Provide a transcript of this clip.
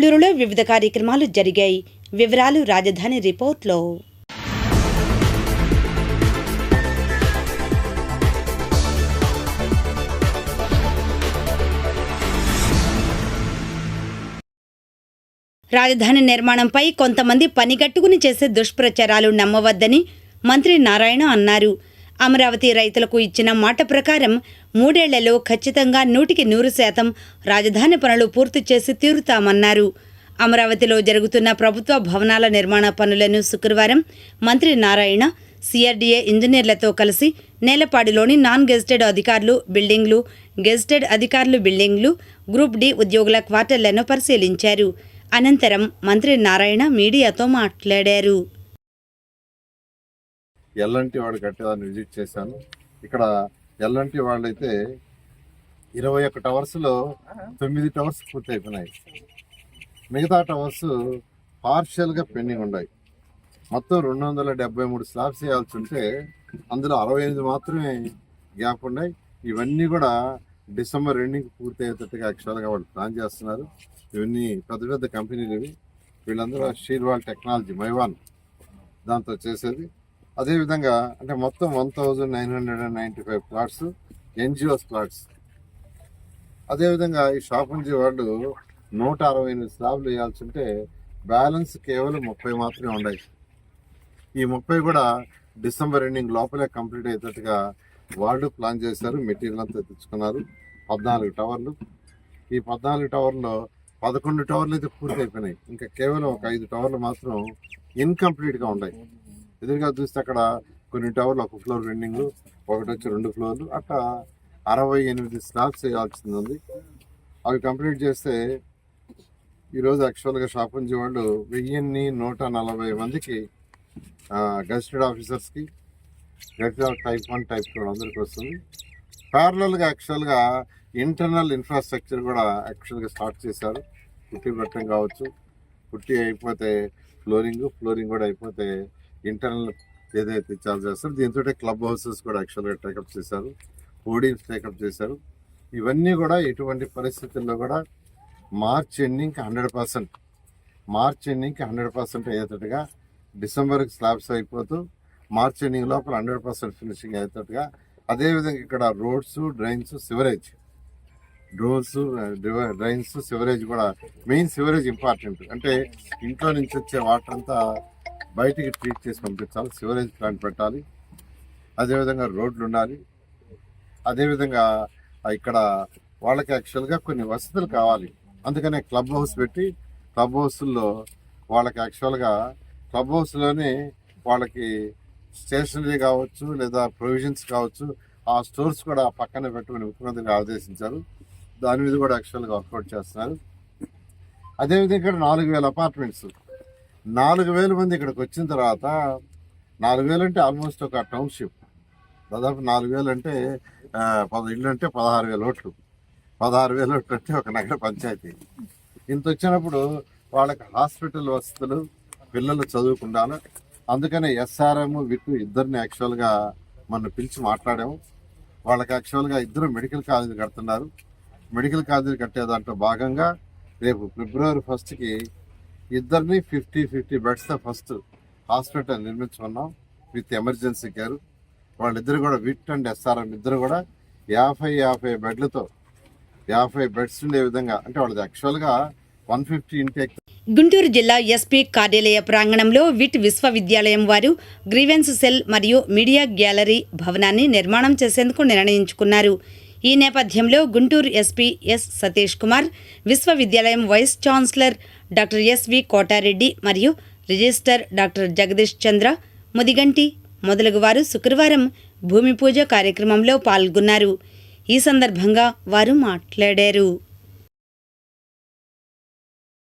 చిక్కడూరులో వివిధ కార్యక్రమాలు జరిగాయి. వివరాలు రాజధాని రిపోర్ట్లో. రాజధాని నిర్మాణంపై కొంతమంది పనిగట్టుకుని చేసే దుష్ప్రచారాలు నమ్మవద్దని మంత్రి నారాయణ అన్నారు. అమరావతి రైతులకు ఇచ్చిన మాట ప్రకారం మూడేళ్ళలో ఖచ్చితంగా నూటికి నూరు శాతం రాజధాని పనులు పూర్తి చేసి తీరుతామన్నారు. అమరావతిలో జరుగుతున్న ప్రభుత్వ భవనాల నిర్మాణ పనులను శుక్రవారం మంత్రి నారాయణ సిఆర్డీఏ ఇంజనీర్లతో కలిసి నేలపాడులోని నాన్ గెజిటెడ్ అధికారులు బిల్డింగ్లు గెజిటెడ్ అధికారులు బిల్డింగ్లు గ్రూప్ డి ఉద్యోగుల క్వార్టర్లను పరిశీలించారు. అనంతరం మంత్రి నారాయణ మీడియాతో మాట్లాడారు. ఎల్లంటి వాడు కట్టేదాన్ని విజిట్ చేశాను. ఇక్కడ ఎల్లంటి వాళ్ళైతే ఇరవై ఒక్క టవర్స్లో తొమ్మిది టవర్స్ పూర్తి అయిపోయినాయి మిగతా టవర్స్ పార్షియల్గా పెండింగ్ ఉన్నాయి. మొత్తం రెండు వందల డెబ్బై మూడు స్లాబ్స్ వేయాల్సి ఉంటే అందులో అరవై ఎనిమిది మాత్రమే గ్యాప్ ఉన్నాయి. ఇవన్నీ కూడా డిసెంబర్ ఎండింగ్ పూర్తి అయ్యేటట్టుగా యాక్చువల్గా వాళ్ళు ప్లాన్ చేస్తున్నారు. ఇవన్నీ పెద్ద పెద్ద కంపెనీలు ఇవి. వీళ్ళందరూ షీర్వాల్ టెక్నాలజీ మైవాన్ దాంతో చేసేది. అదేవిధంగా అంటే మొత్తం one thousand nine hundred and ninety five plots NGOs plots అదేవిధంగా ఈ షాపుంజీ వాళ్ళు నూట అరవై ఎనిమిది స్లాబ్లు వేయాల్సి ఉంటే బ్యాలెన్స్ కేవలం ముప్పై మాత్రమే ఉన్నాయి ఈ ముప్పై కూడా డిసెంబర్ ఎండింగ్ లోపలే కంప్లీట్ అయ్యేటట్టుగా వాళ్ళు ప్లాన్ చేశారు మెటీరియల్ అంతా తెచ్చుకున్నారు పద్నాలుగు టవర్లు ఈ పద్నాలుగు టవర్లో పదకొండు టవర్లు అయితే పూర్తి అయిపోయినాయి ఇంకా కేవలం ఒక ఐదు టవర్లు మాత్రం ఇన్కంప్లీట్గా ఉన్నాయి ఎదురుగా చూస్తే అక్కడ కొన్ని టవర్లు ఒక ఫ్లోర్ రెండింగ్ ఒకటి వచ్చి రెండు ఫ్లోర్లు అట్లా అరవై ఎనిమిది స్లాబ్స్ వేయాల్సింది ఉంది. అవి కంప్లీట్ చేస్తే ఈరోజు యాక్చువల్గా షాపుంజీ వాళ్ళు వెయ్యిన్ని నూట నలభై మందికి gazetted ఆఫీసర్స్కి gazetted type one type two అందరికి వస్తుంది. ప్యారలల్గా యాక్చువల్గా ఇంటర్నల్ ఇన్ఫ్రాస్ట్రక్చర్ కూడా యాక్చువల్గా స్టార్ట్ చేశారు. పుట్టి పెట్టడం కావచ్చు పుట్టి అయిపోతే ఫ్లోరింగ్ ఫ్లోరింగ్ కూడా అయిపోతే ఇంటర్నల్ ఏదైతే ఛార్జ్ చేస్తారో దీంతో క్లబ్ హౌసెస్ కూడా యాక్చువల్గా టేకప్ చేశారు పోడియంస్ టేకప్ చేశారు. ఇవన్నీ కూడా ఎటువంటి పరిస్థితుల్లో కూడా మార్చ్ ఎండింగ్కి హండ్రెడ్ పర్సెంట్ మార్చ్ ఎండింగ్కి హండ్రెడ్ పర్సెంట్ అయ్యేటట్టుగా డిసెంబర్కి స్లాబ్స్ అయిపోతూ మార్చ్ ఎండింగ్ లోపల హండ్రెడ్ పర్సెంట్ ఫినిషింగ్ అయ్యేటట్టుగా అదేవిధంగా ఇక్కడ roads drains sewerage drones drains sewerage కూడా మెయిన్ సివరేజ్ ఇంపార్టెంట్ అంటే ఇంట్లో నుంచి వచ్చే వాటర్ అంతా బయటికి ట్రీట్ చేసి పంపించాలి. సివరేజ్ ప్లాంట్ పెట్టాలి. అదేవిధంగా రోడ్లు ఉండాలి. అదేవిధంగా ఇక్కడ వాళ్ళకి యాక్చువల్గా కొన్ని వసతులు కావాలి. అందుకనే క్లబ్ హౌస్ పెట్టి క్లబ్ హౌస్లో వాళ్ళకి యాక్చువల్గా క్లబ్ హౌస్లోనే వాళ్ళకి స్టేషనరీ కావచ్చు లేదా ప్రొవిజన్స్ కావచ్చు ఆ స్టోర్స్ కూడా పక్కన పెట్టుకుని ముఖ్యమంత్రిని ఆదేశించారు. దాని మీద కూడా యాక్చువల్గా వర్కౌట్ చేస్తున్నారు. అదేవిధంగా ఇక్కడ నాలుగు వేల అపార్ట్మెంట్స్ నాలుగు వేల మంది ఇక్కడికి వచ్చిన తర్వాత నాలుగు వేలు అంటే ఆల్మోస్ట్ ఒక టౌన్షిప్ దాదాపు నాలుగు వేలు అంటే ఆ, పద అంటే పదహారు వేల ఓట్లు. పదహారు వేల ఓట్లు అంటే ఒక నగర పంచాయతీ. ఇంత వచ్చినప్పుడు వాళ్ళకి హాస్పిటల్ వసతులు పిల్లలు చదువుకుండాను. అందుకనే ఎస్ఆర్ఎం విట్టు ఇద్దరిని యాక్చువల్గా మనం పిలిచి మాట్లాడాము. వాళ్ళకి యాక్చువల్గా ఇద్దరు మెడికల్ కాలేజీ కడుతున్నారు. మెడికల్ కాలేజీ కట్టే దాంట్లో భాగంగా రేపు ఫిబ్రవరి ఫస్ట్కి ఇద్దరిని ఫిఫ్టీ ఫిఫ్టీ బెడ్స్తో ఫస్ట్ హాస్పిటల్ నిర్మించుకున్నాం విత్ ఎమర్జెన్సీ కేర్ వాళ్ళిద్దరు కూడా విట్ అండ్ ఎస్ఆర్ఎం ఇద్దరు కూడా యాభై యాభై బెడ్లతో యాభై బెడ్స్ ఉండే విధంగా అంటే వాళ్ళది యాక్చువల్గా వన్ ఫిఫ్టీ ఇంటేక్ గుంటూరు జిల్లా ఎస్పీ కార్యాలయ ప్రాంగణంలో విట్ విశ్వవిద్యాలయం వారు గ్రీవెన్స్ సెల్ మరియు మీడియా గ్యాలరీ భవనాన్ని నిర్మాణం చేసేందుకు నిర్ణయించుకున్నారు. ఈ నేపథ్యంలో గుంటూరు ఎస్పీ ఎస్ సతీష్ కుమార్ విశ్వవిద్యాలయం vice chancellor doctor SV Kotareddy మరియు రిజిస్టర్ డాక్టర్ జగదీష్ చంద్ర ముదిగంటి మొదలగు వారు శుక్రవారం భూమి పూజ కార్యక్రమంలో పాల్గొన్నారు. ఈ సందర్భంగా వారు మాట్లాడారు.